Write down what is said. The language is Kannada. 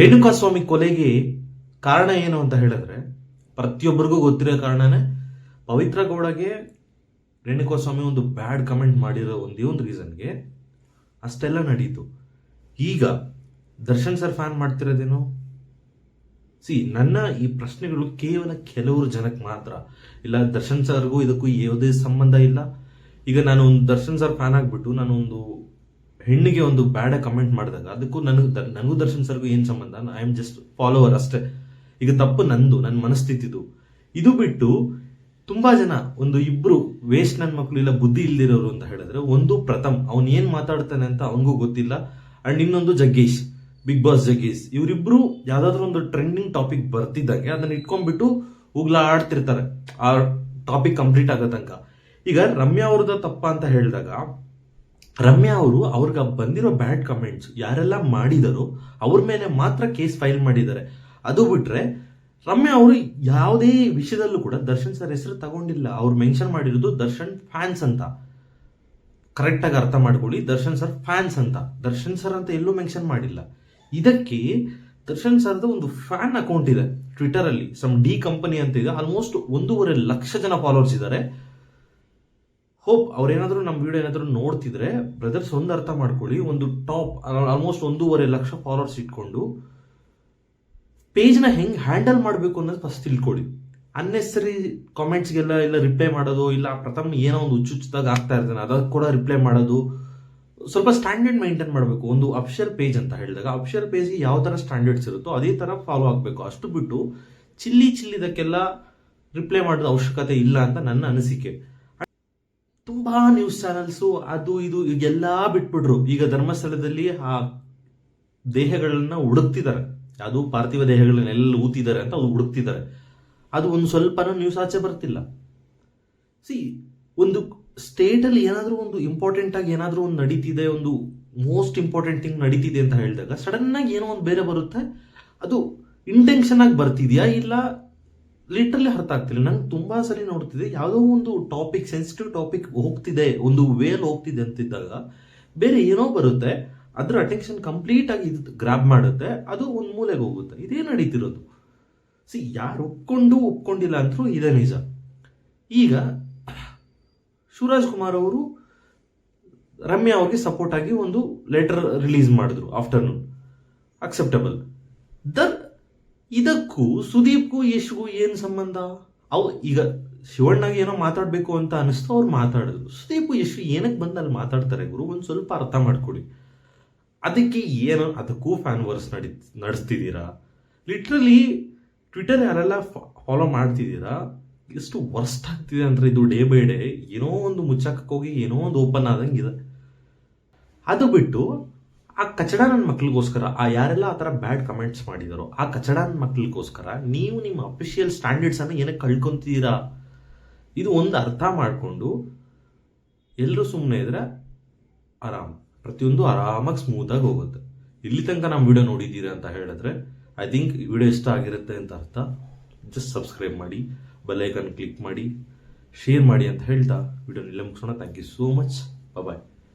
ರೇಣುಕಾಸ್ವಾಮಿ ಕೊಲೆಗೆ ಕಾರಣ ಏನು ಅಂತ ಹೇಳಿದ್ರೆ, ಪ್ರತಿಯೊಬ್ಬರಿಗೂ ಗೊತ್ತಿರೋ ಕಾರಣನೇ ಪವಿತ್ರ ಗೌಡಗೆ ರೇಣುಕಾಸ್ವಾಮಿ ಒಂದು ಬ್ಯಾಡ್ ಕಮೆಂಟ್ ಮಾಡಿರೋ ಒಂದೇ ಒಂದು ರೀಸನ್ಗೆ ಅಷ್ಟೆಲ್ಲ ನಡೀತು. ಈಗ ದರ್ಶನ್ ಸರ್ ಫ್ಯಾನ್ ಮಾಡ್ತಿರೋದೇನು? ಸಿ, ನನ್ನ ಈ ಪ್ರಶ್ನೆಗಳು ಕೇವಲ ಕೆಲವರು ಜನಕ್ಕೆ ಮಾತ್ರ. ಇಲ್ಲ, ದರ್ಶನ್ ಸರ್ಗೂ ಇದಕ್ಕೂ ಯಾವುದೇ ಸಂಬಂಧ ಇಲ್ಲ. ಈಗ ನಾನು ಒಂದು ದರ್ಶನ್ ಸರ್ ಫ್ಯಾನ್ ಆಗಿಬಿಟ್ಟು ನಾನು ಒಂದು ಹೆಣ್ಣಿಗೆ ಒಂದು ಬ್ಯಾಡ ಕಮೆಂಟ್ ಮಾಡಿದಾಗ ಅದಕ್ಕೂ ನನಗೆ ನನಗೂ ದರ್ಶನ್ ಸರ್ಗೂ ಏನು ಸಂಬಂಧ? ಐ ಆಮ್ ಜಸ್ಟ್ ಫಾಲೋವರ್ ಅಷ್ಟೇ. ಈಗ ತಪ್ಪು ನಂದು ನನ್ನ ಮನಸ್ಥಿತಿದು. ಇದು ಬಿಟ್ಟು ತುಂಬಾ ಜನ, ಒಂದು ಇಬ್ರು ವೇಸ್ಟ್ ನನ್ನ ಮಕ್ಕಳು ಇಲ್ಲ, ಬುದ್ಧಿ ಇಲ್ದಿರೋರು ಅಂತ ಹೇಳಿದ್ರೆ ಒಂದು ಪ್ರಥಮ್, ಅವ್ನು ಏನ್ ಮಾತಾಡ್ತಾನೆ ಅಂತ ಅವನಿಗೂ ಗೊತ್ತಿಲ್ಲ. ಅಂಡ್ ಇನ್ನೊಂದು ಜಗ್ಗೇಶ್ ಬಿಗ್ ಬಾಸ್ ಜಗ್ಗೇಶ್. ಇವರಿಬ್ರು ಯಾವ್ದಾದ್ರು ಒಂದು ಟ್ರೆಂಡಿಂಗ್ ಟಾಪಿಕ್ ಬರ್ತಿದ್ದಂಗೆ ಅದನ್ನ ಇಟ್ಕೊಂಡ್ಬಿಟ್ಟು ಉಗ್ಲಾ ಆಡ್ತಿರ್ತಾರೆ. ಆ ಟಾಪಿಕ್ ಕಂಪ್ಲೀಟ್ ಆಗೋ ತನಕ. ಈಗ ರಮ್ಯಾ ಅವ್ರದ ತಪ್ಪ ಅಂತ ಹೇಳಿದಾಗ ರಮ್ಯಾ ಅವರು ಅವ್ರಿಗೆ ಬಂದಿರೋ ಬ್ಯಾಡ್ ಕಮೆಂಟ್ಸ್ ಯಾರೆಲ್ಲ ಮಾಡಿದರೋ ಅವ್ರ ಮೇಲೆ ಮಾತ್ರ ಕೇಸ್ ಫೈಲ್ ಮಾಡಿದ್ದಾರೆ. ಅದು ಬಿಟ್ರೆ ರಮ್ಯಾ ಅವರು ಯಾವುದೇ ವಿಷಯದಲ್ಲೂ ಕೂಡ ದರ್ಶನ್ ಸರ್ ಹೆಸರು ತಗೊಂಡಿಲ್ಲ. ಅವ್ರು ಮೆನ್ಷನ್ ಮಾಡಿರೋದು ದರ್ಶನ್ ಫ್ಯಾನ್ಸ್ ಅಂತ. ಕರೆಕ್ಟಾಗಿ ಅರ್ಥ ಮಾಡ್ಕೊಳ್ಳಿ, ದರ್ಶನ್ ಸರ್ ಫ್ಯಾನ್ಸ್ ಅಂತ. ದರ್ಶನ್ ಸರ್ ಅಂತ ಎಲ್ಲೂ ಮೆನ್ಷನ್ ಮಾಡಿಲ್ಲ. ಇದಕ್ಕೆ ದರ್ಶನ್ ಸರ್ದು ಒಂದು ಫ್ಯಾನ್ ಅಕೌಂಟ್ ಇದೆ ಟ್ವಿಟರ್ ಅಲ್ಲಿ. ಸಮ್ ಡಿ ಕಂಪನಿ ಅಂತ ಇದೆ. ಆಲ್ಮೋಸ್ಟ್ ಒಂದೂವರೆ ಲಕ್ಷ ಜನ ಫಾಲೋವರ್ಸ್ ಇದ್ದಾರೆ. ಹೋಪ್ ಅವ್ರೇನಾದ್ರೂ ನಮ್ಮ ವಿಡಿಯೋ ಏನಾದರೂ ನೋಡ್ತಿದ್ರೆ ಬ್ರದರ್ಸ್ ಒಂದು ಅರ್ಥ ಮಾಡ್ಕೊಳ್ಳಿ. ಒಂದು ಟಾಪ್ ಆಲ್ಮೋಸ್ಟ್ ಒಂದೂವರೆ ಲಕ್ಷ ಫಾಲೋವರ್ಸ್ ಇಟ್ಕೊಂಡು ಪೇಜ್ನ ಹೆಂಗೆ ಹ್ಯಾಂಡಲ್ ಮಾಡಬೇಕು ಅನ್ನೋದು ಫಸ್ಟ್ ತಿಳ್ಕೊಳ್ಳಿ. ಅನ್ನೆಸರಿ ಕಾಮೆಂಟ್ಸ್ಗೆಲ್ಲ ಇಲ್ಲ ರಿಪ್ಲೈ ಮಾಡೋದು, ಇಲ್ಲ ಪ್ರಥಮ ಏನೋ ಒಂದು ಹುಚ್ಚುಚ್ಚದಾಗ ಆಗ್ತಾ ಇರ್ತಾನೆ ಅದಕ್ಕೆ ಕೂಡ ರಿಪ್ಲೈ ಮಾಡೋದು. ಸ್ವಲ್ಪ ಸ್ಟ್ಯಾಂಡರ್ಡ್ ಮೈಂಟೈನ್ ಮಾಡಬೇಕು. ಒಂದು ಅಫಿಷಿಯಲ್ ಪೇಜ್ ಅಂತ ಹೇಳಿದಾಗ ಅಫಿಷಿಯಲ್ ಪೇಜ್ಗೆ ಯಾವ ಥರ ಸ್ಟ್ಯಾಂಡರ್ಡ್ಸ್ ಇರುತ್ತೋ ಅದೇ ಥರ ಫಾಲೋ ಆಗಬೇಕು. ಅಷ್ಟು ಬಿಟ್ಟು, ಚಿಲ್ಲಿ ಚಿಲ್ಲಿದಕ್ಕೆಲ್ಲ ರಿಪ್ಲೈ ಮಾಡೋದು ಅವಶ್ಯಕತೆ ಇಲ್ಲ ಅಂತ ನನ್ನ ಅನಿಸಿಕೆ. ತುಂಬಾ ನ್ಯೂಸ್ ಚಾನೆಲ್ಸು ಅದು ಇದು ಈಗೆಲ್ಲ ಬಿಟ್ಬಿಟ್ರು. ಈಗ ಧರ್ಮಸ್ಥಳದಲ್ಲಿ ಆ ದೇಹಗಳನ್ನ ಹುಡುಕ್ತಿದ್ದಾರೆ. ಅದು ಪಾರ್ಥಿವ ದೇಹಗಳನ್ನೆಲ್ಲ ಊತಿದ್ದಾರೆ ಅಂತ ಅವ್ರು ಹುಡುಕ್ತಿದ್ದಾರೆ. ಅದು ಒಂದು ಸ್ವಲ್ಪನೂ ನ್ಯೂಸ್ ಆಚೆ ಬರ್ತಿಲ್ಲ. ಸಿ, ಒಂದು ಸ್ಟೇಟ್ ಅಲ್ಲಿ ಏನಾದ್ರೂ ಒಂದು ಇಂಪಾರ್ಟೆಂಟ್ ಆಗಿ ಏನಾದರೂ ಒಂದು ನಡೀತಿದೆ, ಒಂದು ಮೋಸ್ಟ್ ಇಂಪಾರ್ಟೆಂಟ್ ಥಿಂಗ್ ನಡೀತಿದೆ ಅಂತ ಹೇಳಿದಾಗ ಸಡನ್ ಆಗಿ ಏನೋ ಒಂದು ಬೇರೆ ಬರುತ್ತೆ. ಅದು ಇಂಟೆನ್ಷನ್ ಆಗಿ ಬರ್ತಿದ್ಯಾ ಇಲ್ಲ ಲಿಟ್ರಲಿ ಅರ್ಥ ಆಗ್ತಿಲ್ಲ. ನಂಗೆ ತುಂಬಾ ಸರಿ ನೋಡ್ತಿದೆ. ಯಾವುದೋ ಒಂದು ಟಾಪಿಕ್ ಸೆನ್ಸಿಟಿವ್ ಟಾಪಿಕ್ ಹೋಗ್ತಿದೆ, ಒಂದು ವೇಲ್ ಹೋಗ್ತಿದೆ ಅಂತಿದ್ದಾಗ ಬೇರೆ ಏನೋ ಬರುತ್ತೆ. ಅದ್ರ ಅಟೆನ್ಷನ್ ಕಂಪ್ಲೀಟ್ ಆಗಿ ಇದು ಗ್ರಾಬ್ ಮಾಡುತ್ತೆ. ಅದು ಒಂದು ಮೂಲೆಗೆ ಹೋಗುತ್ತೆ. ಇದೇ ನಡೀತಿರೋದು. ಸಿ ಯಾರು ಒಪ್ಕೊಂಡು ಒಪ್ಕೊಂಡಿಲ್ಲ ಅಂತರೂ ಇದೇ ನಿಜ. ಈಗ ಶಿವರಾಜ್ ಕುಮಾರ್ ಅವರು ರಮ್ಯಾ ಅವ್ರಿಗೆ ಸಪೋರ್ಟ್ ಆಗಿ ಒಂದು ಲೆಟರ್ ರಿಲೀಸ್ ಮಾಡಿದ್ರು ಆಫ್ಟರ್ನೂನ್ ಅಕ್ಸೆಪ್ಟಬಲ್ ದ ಇದಕ್ಕೂ ಸುದೀಪ್ಗೂ ಯಶ್ಗೂ ಏನು ಸಂಬಂಧ? ಅವು ಈಗ ಶಿವಣ್ಣಗೆ ಏನೋ ಮಾತಾಡಬೇಕು ಅಂತ ಅನಿಸ್ತು, ಅವ್ರು ಮಾತಾಡಿದ್ರು ಸುದೀಪ್, ಯಶ್ ಏನಕ್ಕೆ ಬಂದು ಅಲ್ಲಿ ಮಾತಾಡ್ತಾರೆ ಗುರು? ಒಂದು ಸ್ವಲ್ಪ ಅರ್ಥ ಮಾಡ್ಕೊಡಿ. ಅದಕ್ಕೆ ಏನು ಅದಕ್ಕೂ ಫ್ಯಾನ್ ವರ್ಸ್ ನಡಿ ನಡೆಸ್ತಿದ್ದೀರಾ ಲಿಟ್ರಲಿ ಟ್ವಿಟರ್ ಯಾರೆಲ್ಲ ಫಾಲೋ ಮಾಡ್ತಿದ್ದೀರಾ ಎಷ್ಟು ವರ್ಸ್ಟ್ ಆಗ್ತಿದೆ ಅಂದ್ರೆ ಇದು ಡೇ ಬೈ ಡೇ ಏನೋ ಒಂದು ಮುಚ್ಚಾಕಕ್ಕೆ ಹೋಗಿ ಏನೋ ಒಂದು ಓಪನ್ ಆದಂಗಿದೆ. ಅದು ಬಿಟ್ಟು ಆ ಕಚಡ ನನ್ನ ಮಕ್ಳಿಗೋಸ್ಕರ, ಆ ಯಾರೆಲ್ಲ ಆ ಥರ ಬ್ಯಾಡ್ ಕಮೆಂಟ್ಸ್ ಮಾಡಿದಾರೋ, ಆ ಕಚಡ ನನ್ನ ಮಕ್ಳಿಗೋಸ್ಕರ ನೀವು ನಿಮ್ಮ ಅಫಿಷಿಯಲ್ ಸ್ಟ್ಯಾಂಡರ್ಡ್ಸ್ ಅನ್ನು ಏನಕ್ಕೆ ಕಳ್ಕೊಂತೀರಾ? ಇದು ಒಂದು ಅರ್ಥ ಮಾಡಿಕೊಂಡು ಎಲ್ಲರೂ ಸುಮ್ಮನೆ ಇದ್ರೆ ಆರಾಮ್. ಪ್ರತಿಯೊಂದು ಆರಾಮಾಗಿ ಸ್ಮೂತಾಗಿ ಹೋಗುತ್ತೆ. ಇಲ್ಲಿ ತನಕ ನಮ್ಮ ವಿಡಿಯೋ ನೋಡಿದ್ದೀರಾ ಅಂತ ಹೇಳಿದ್ರೆ ಐ ಥಿಂಕ್ ವಿಡಿಯೋ ಇಷ್ಟ ಆಗಿರುತ್ತೆ ಅಂತ ಅರ್ಥ. ಜಸ್ಟ್ ಸಬ್ಸ್ಕ್ರೈಬ್ ಮಾಡಿ ಬೆಲ್ಲೈಕನ್ ಕ್ಲಿಕ್ ಮಾಡಿ ಶೇರ್ ಮಾಡಿ ಅಂತ ಹೇಳ್ತಾ ವಿಡಿಯೋ ಇಲ್ಲೇ ಮುಗಿಸೋಣ. Thank you so much bye